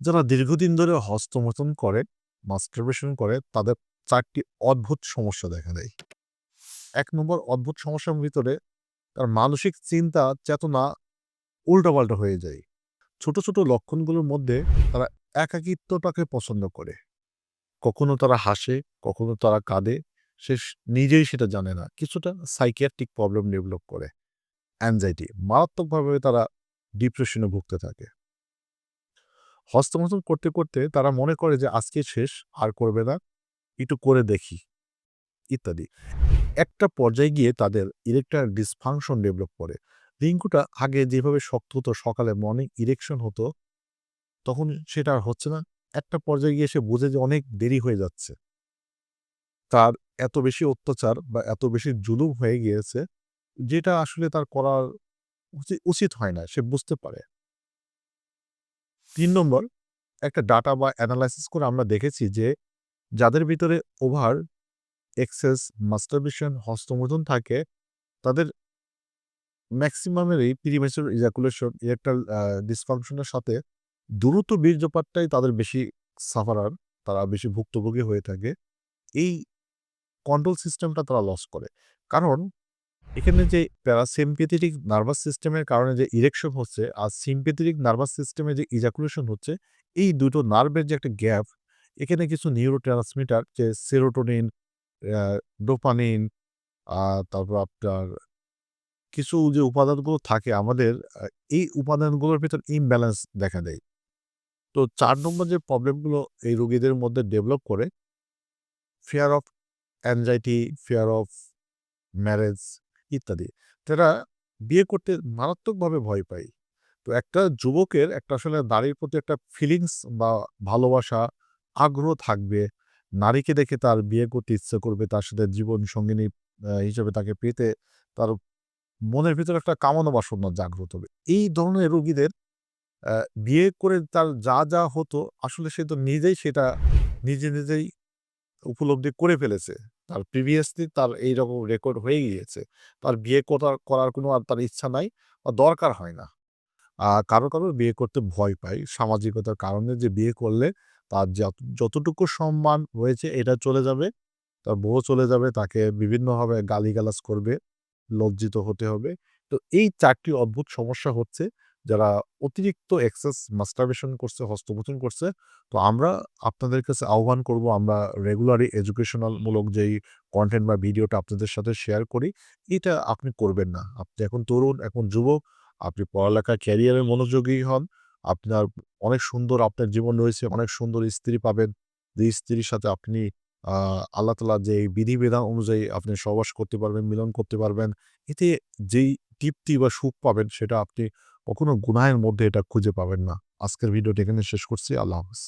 যারা দীর্ঘদিন ধরে হস্তমৈথুন করে, মাস্টারবেশন করে তাদের চারটি অদ্ভুত সমস্যা দেখা দেয়। এক নম্বর অদ্ভুত সমস্যার ভিতরে তার মানসিক চিন্তা, চেতনা উল্টাপাল্টা হয়ে যায়। ছোট, ছোট লক্ষণগুলোর মধ্যে তারা একাকিত্বটাকে পছন্দ করে। কখনো তারা হাসে, কখনো তারা কাঁদে। সে নিজেই সেটা জানে না। কিছুটা সাইকিয়াট্রিক প্রবলেম ডেভেলপ করে। অ্যাংজাইটি মারাত্মকভাবে তারা ডিপ্রেশনে ভুগতে থাকে। হস্তমৈথুন করতে, করতে তারা মনে করে যে আজকে শেষ, আর করবে না। একটু করে দেখি। ইত্যাদি। একটা পর্যায়ে গিয়ে তাদের ইরেকটার ডিসফাংশন ডেভেলপ করে। রিঙ্কুটা আগে যেভাবে শক্ত হতো সকালে মর্নিং ইরেকশন হতো, তখন সেটা আর হচ্ছে না। একটা পর্যায়ে গিয়ে সে বোঝে যে অনেক দেরি হয়ে যাচ্ছে। তার এত বেশি অত্যাচার বা এত বেশি জুলুম হয়ে গিয়েছে, যেটা আসলে তার করার উচি উচিত হয় না। সে বুঝতে পারে। ৩ নম্বর একটা ডাটা বা অ্যানালাইসিস করে আমরা দেখেছি যে যাদের ভিতরে ওভার এক্সেস মাস্টারবেশন, হস্তমোধন থাকে তাদের ম্যাক্সিমামেরই premature ejaculation, erectile uh dysfunction সাথে দ্রুত বীর্যপাতটাই তাদের বেশি সাফারার, তারা বেশি ভুক্তভোগী হয়ে থাকে। এই কন্ট্রোল সিস্টেমটা তারা লস করে। কারণ এখানে যে প্যারাসিম্প্যাথেটিক নার্ভাস সিস্টেমের কারণে যে ইরেকশন হচ্ছে আর সিম্প্যাথেটিক নার্ভাস সিস্টেমে যে ইজাকুলেশন হচ্ছে, এই দুটো নার্ভের যে একটা গ্যাপ, এখানে কিছু নিউরোট্রান্সমিটার যে সেরোটোনিন, ডোপানিন তারপর আপনার কিছু যে উপাদানগুলো থাকে আমাদের এই উপাদানগুলোর ভেতর ইমব্যালেন্স দেখা দেয়। তো চার নম্বর যে প্রবলেমগুলো এই রোগীদের মধ্যে ডেভেলপ করে fear of anxiety, fear of marriage ইত্যাদি। তারা বিয়ে করতে মারাত্মকভাবে ভয় পায়। তো একটা যুবকের একটা আসলে নারীর প্রতি একটা ফিলিংস বা ভালোবাসা, আগ্রহ থাকবে। নারীকে দেখে তার বিয়ে করতে ইচ্ছে করবে, তার সাথে জীবন সঙ্গিনী হিসেবে তাকে পেতে তার মনের ভিতরে একটা কামনা বাসনা জাগ্রত হবে। এই ধরনের রোগীদের বিয়ে করে তার যা, যা হতো আসলে সে তো নিজেই সেটা নিজে, নিজেই উপলব্ধি করে ফেলেছে। তার প্রিভিয়াসলি তার এইরকম রেকর্ড হয়ে গিয়েছে। তার বিয়ে করার করার কোনো আর তার ইচ্ছা নাই বা দরকার হয় না। কারও, কারও বিয়ে করতে ভয় পায়। সামাজিকতার কারণে যে বিয়ে করলে তার যতটুকু সম্মান হয়েছে এটা চলে যাবে। তার বউ চলে যাবে, তাকে বিভিন্নভাবে গালিগালাজ করবে, লজ্জিত হতে হবে। তো এই চারটি অদ্ভুত সমস্যা হচ্ছে যারা অতিরিক্ত এক্সেস মাস্টারবেশন করছে, হস্তমৈথুন করছে। তো আমরা আপনাদের কাছে আহ্বান করব আমরা রেগুলারলি এডুকেশনাল মূলক যেই কন্টেন্ট বা ভিডিওটা আপনাদের সাথে শেয়ার করি, এটা আপনি করবেন না। আপনি এখন তরুণ, এখন যুবক, আপনি পড়ালেখা ক্যারিয়ারে মনোযোগী হন। আপনার অনেক সুন্দর আপনার জীবন রয়েছে, অনেক সুন্দর স্ত্রী পাবেন। যে স্ত্রীর সাথে আপনি আল্লাহ তালা যে বিধিবিধান অনুযায়ী আপনি সহবাস করতে পারবেন, মিলন করতে পারবেন। এতে যেই তৃপ্তি বা সুখ পাবেন সেটা আপনি কখনো গুনায়ের মধ্যে এটা খুঁজে পাবেন না। আজকের ভিডিওটি এখানে শেষ করছি। আল্লাহ হাফেজ।